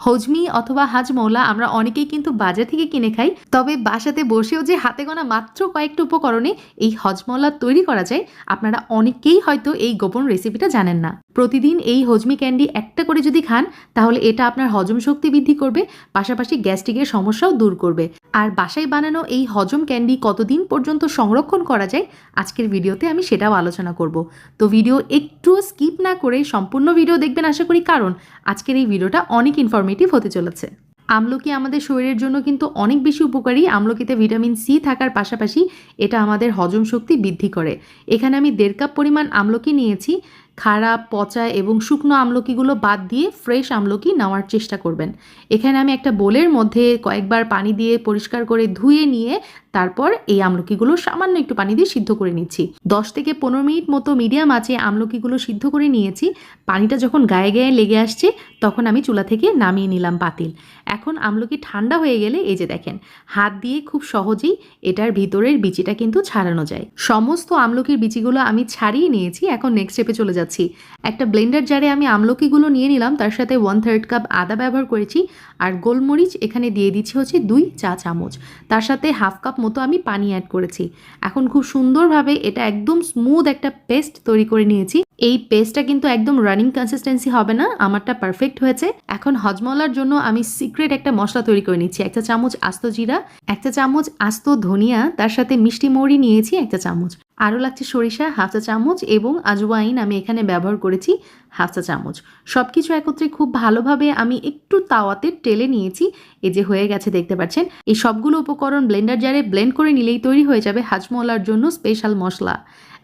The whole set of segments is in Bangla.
হজমি অথবা হাজমৌলা আমরা অনেকেই কিন্তু বাজার থেকে কিনে খাই। তবে বাসাতে বসেও যে হাতে গোনা মাত্র কয়েকটি উপকরণে এই হজমৌলা তৈরি করা যায়, আপনারা অনেকেই হয়তো এই গোপন রেসিপিটা জানেন না। প্রতিদিন এই হজমি ক্যান্ডি একটা করে যদি খান, তাহলে এটা আপনার হজম শক্তি বৃদ্ধি করবে, পাশাপাশি গ্যাস্ট্রিকের সমস্যাও দূর করবে। আর বাসায় বানানো এই হজম ক্যান্ডি কতদিন পর্যন্ত সংরক্ষণ করা যায়, আজকের ভিডিওতে আমি সেটাও আলোচনা করব। তো ভিডিও একটুও স্কিপ না করে সম্পূর্ণ ভিডিও দেখবেন আশা করি, কারণ আজকের এই ভিডিওটা অনেক ইনফরমেটিভ হতে চলেছে। আমলকি আমাদের শরীরের জন্য কিন্তু অনেক বেশি উপকারী। আমলকিতে ভিটামিন সি থাকার পাশাপাশি এটা আমাদের হজম শক্তি বৃদ্ধি করে। এখানে আমি দেড় কাপ পরিমাণ আমলকি নিয়েছি। খারাপ পচা এবং শুকনো আমলকিগুলো বাদ দিয়ে ফ্রেশ আমলকি নেওয়ার চেষ্টা করবেন। এখানে আমি একটা বোলের মধ্যে কয়েকবার পানি দিয়ে পরিষ্কার করে ধুয়ে নিয়ে তারপর এই আমলকিগুলো সামান্য একটু পানি দিয়ে সিদ্ধ করে নিচ্ছি। দশ থেকে পনেরো মিনিট মতো মিডিয়াম আঁচে আমলকিগুলো সিদ্ধ করে নিয়েছি। পানিটা যখন গায়ে গায়ে লেগে আসছে, তখন আমি চুলা থেকে নামিয়ে নিলাম পাতিল এখন আমলকি ঠান্ডা হয়ে গেলে এই যে দেখেন, হাত দিয়ে খুব সহজেই এটার ভিতরের বিচিটা কিন্তু ছাড়ানো যায়। সমস্ত আমলকির বিচিগুলো আমি ছাড়িয়ে নিয়েছি, এখন নেক্সট স্টেপে চলে যাচ্ছি। একটা ব্লেন্ডার জারে আমি আমলকিগুলো নিয়ে নিলাম, তার সাথে ওয়ান থার্ড কাপ আদা ব্যবহার করেছি। আর গোলমরিচ এখানে দিয়ে দিচ্ছি হচ্ছে দুই চা চামচ। তার সাথে হাফ কাপ মতো আমি পানি অ্যাড করেছি। এখন খুব সুন্দরভাবে এটা একদম স্মুথ একটা পেস্ট তৈরি করে নিয়েছি। এই পেস্টটা কিন্তু একদম রানিং কনসিস্টেন্সি হবে না, আমারটা পারফেক্ট হয়েছে। এখন হজমলার জন্য আমি সিক্রেট একটা মশলা তৈরি করে নিচ্ছি, একটা চামচ আস্ত জিরা, একটা চামচ আস্ত ধনিয়া, তার সাথে মিষ্টি মৌরি নিয়েছি, একটা চামচ। আরও লাগছে সরিষা, হাফ চা চামচ এবং আজওয়াইন আমি এখানে ব্যবহার করেছি। হাফ চা চামচ। সব কিছু একত্রে খুব ভালোভাবে আমি একটু তাওয়াতে টেলে নিয়েছি। এই যে হয়ে গেছে, দেখতে পাচ্ছেন? এই সবগুলো উপকরণ ব্লেন্ডার জারে ব্লেন্ড করে নিলেই তৈরি হয়ে যাবে হাজমোলার জন্য স্পেশাল মশলা।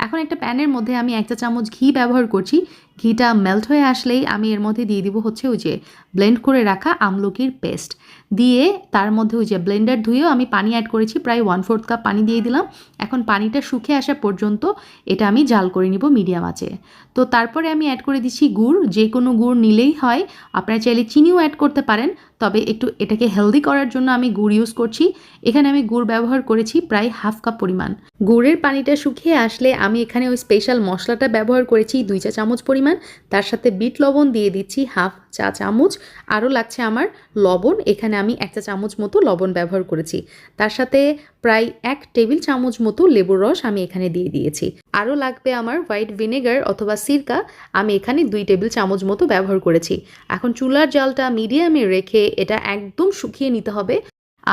এখন একটা প্যানের মধ্যে আমি একটা চামচ ঘি ব্যবহার করছি। ঘিটা মেল্ট হয়ে আসলেই আমি এর মধ্যে দিয়ে দিব হচ্ছে ওই যে ব্লেন্ড করে রাখা আমলকির পেস্ট। দিয়ে তার মধ্যে ওই যে ব্লেন্ডার ধুয়েও আমি পানি অ্যাড করেছি, প্রায় ওয়ান ফোর্থ কাপ পানি দিয়ে দিলাম। এখন পানিটা শুকিয়ে আসা পর্যন্ত এটা আমি জাল করে নিব মিডিয়াম আঁচে। তো তারপরে আমি অ্যাড করে দিচ্ছি গুড়, যে কোনো গুড় নিলেই হয়। আপনারা চাইলে চিনিও অ্যাড করতে পারেন, তবে একটু এটাকে হেলদি করার জন্য আমি গুড় ইউজ করছি। এখানে আমি গুড় ব্যবহার করেছি প্রায় হাফ কাপ পরিমাণ। গুড়ের পানিটা শুকিয়ে আসলে আমি এখানে ওই স্পেশাল মশলাটা ব্যবহার করেছি, দুই চা চামচ পরিমাণ। তার সাথে বিট লবণ দিয়ে দিচ্ছি হাফ চা চামচ, আরও লাগছে আমার লবণ। এখানে আমি এক চা চামচ মতো লবণ ব্যবহার করেছি। তার সাথে প্রায় এক টেবিল চামচ মতো লেবুর রস আমি এখানে দিয়ে দিয়েছি। আরও লাগবে আমার হোয়াইট ভিনেগার অথবা সিরকা, আমি এখানে দুই টেবিল চামচ মতো ব্যবহার করেছি। এখন চুলার জলটা মিডিয়ামে রেখে এটা একদম শুকিয়ে নিতে হবে।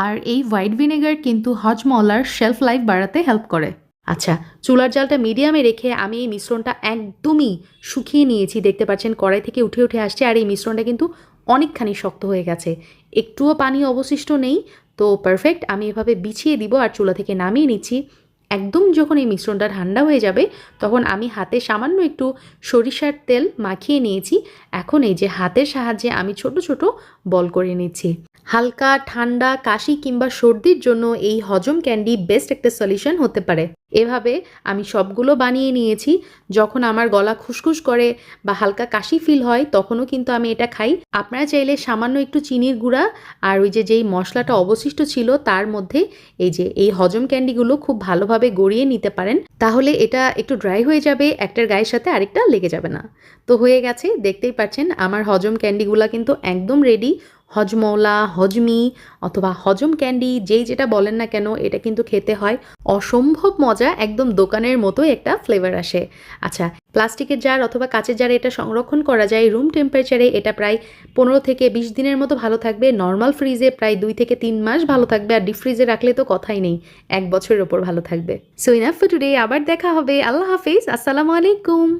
আর এই হোয়াইট ভিনেগার কিন্তু হজমলার শেলফ লাইফ বাড়াতে হেল্প করে। আচ্ছা চুলার জালটা মিডিয়ামে রেখে আমি এই মিশ্রণটা একদমই শুকিয়ে নিয়েছি। দেখতে পাচ্ছেন, কড়াই থেকে উঠে উঠে আসছে আর এই মিশ্রণটা কিন্তু অনেকখানি শক্ত হয়ে গেছে। একটুও পানি অবশিষ্ট নেই, তো পারফেক্ট আমি এভাবে বিছিয়ে দিব আর চুলা থেকে নামিয়ে নিচ্ছি। একদম যখন এই মিশ্রণটা ঠান্ডা হয়ে যাবে, তখন আমি হাতে সামান্য একটু সরিষার তেল মাখিয়ে নিয়েছি। এখন এই যে হাতের সাহায্যে আমি ছোট ছোট বল করে নিচ্ছি। হালকা, ঠান্ডা, কাশি কিংবা সর্দির জন্য এই হজম ক্যান্ডি বেস্ট একটা সলিউশন হতে পারে। এভাবে আমি সবগুলো বানিয়ে নিয়েছি। যখন আমার গলা খুসখুস করে বা হালকা কাশি ফিল হয়, তখনও কিন্তু আমি এটা খাই। আপনারা চাইলে সামান্য একটু চিনির গুঁড়া আর ওই যে যেই মশলাটা অবশিষ্ট ছিল, তার মধ্যে এই যে এই হজম ক্যান্ডিগুলো খুব ভালোভাবে গড়িয়ে নিতে পারেন। তাহলে এটা একটু ড্রাই হয়ে যাবে, একটার গায়ের সাথে আরেকটা লেগে যাবে না। তো হয়ে গেছে, দেখতেই পাচ্ছেন, আমার হজম ক্যান্ডিগুলো কিন্তু একদম রেডি হজমৌলা হজমি অথবা হজম ক্যান্ডি, যেই যেটা বলেন না কেন, এটা কিন্তু খেতে হয়। অসম্ভব মজা, একদম দোকানের মতো একটা ফ্লেভার আসে। আচ্ছা প্লাস্টিকের জার অথবা কাঁচের জারে এটা সংরক্ষণ করা যায়। রুম টেম্পারেচারে এটা প্রায় পনেরো থেকে বিশ দিনের মতো ভালো থাকবে। নর্মাল ফ্রিজে প্রায় দুই থেকে তিন মাস ভালো থাকবে। আর ডিপ ফ্রিজে রাখলে তো কথাই নেই, এক বছরের ওপর ভালো থাকবে। সো ইনাফ ফর টুডে আবার দেখা হবে। আল্লাহ হাফিজ, আসসালামু আলাইকুম।